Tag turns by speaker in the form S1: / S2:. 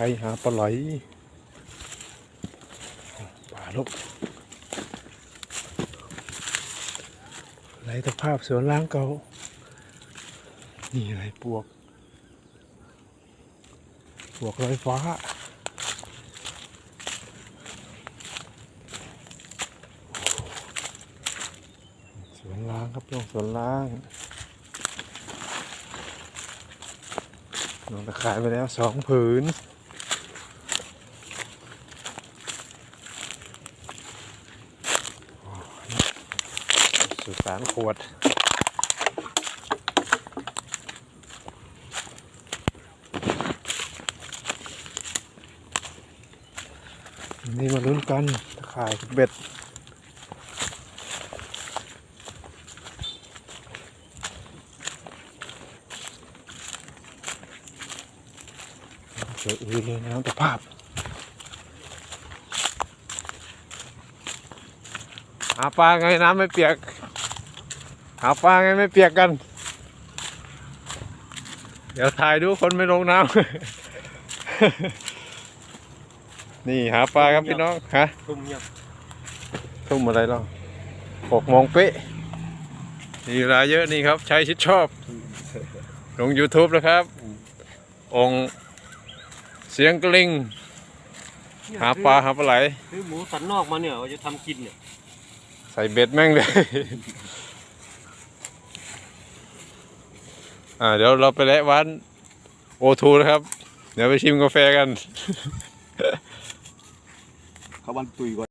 S1: รหาปลาไหลป่าลูกไหลตะภาพสวนล้างเก่านี่อะไรปวก ปวกลอยฟ้าสวนล้างครับลงสวนล้างลงตะขายไปแล้วสองผืน สุสานขวด นี่มาลุ้นกันตะข่ายกับเบ็ดเจออือเลยน้ำตะภาพหาปลาไงน้ำไม่เปียก หาปลาไงไม่เปียกกัน เดี๋ยวถ่ายดูคนไม่ลงน้ำ นี่หาปลาครับพี่น้องฮะ
S2: ทุ่มเงียบ
S1: ทุ่มอะไรเราหกโมงเป๊ะมีเวลาเยอะนี่ครับ ใช้ชิดชอบ ลง YouTube นะครับ องค์เสียงกลิงหาปลาหาปลาไหล
S2: ซื้อหมูสันนอกมาเนี่ยว่าจะทำกินเนี่ย
S1: ใส่เบ็ดแม่งเลย อ่าเดี๋ยวเราไปแลวะวันโอทูนะครับ เดี๋ยวไปชิมกาแฟกัน
S3: เขาบันตุยก่อน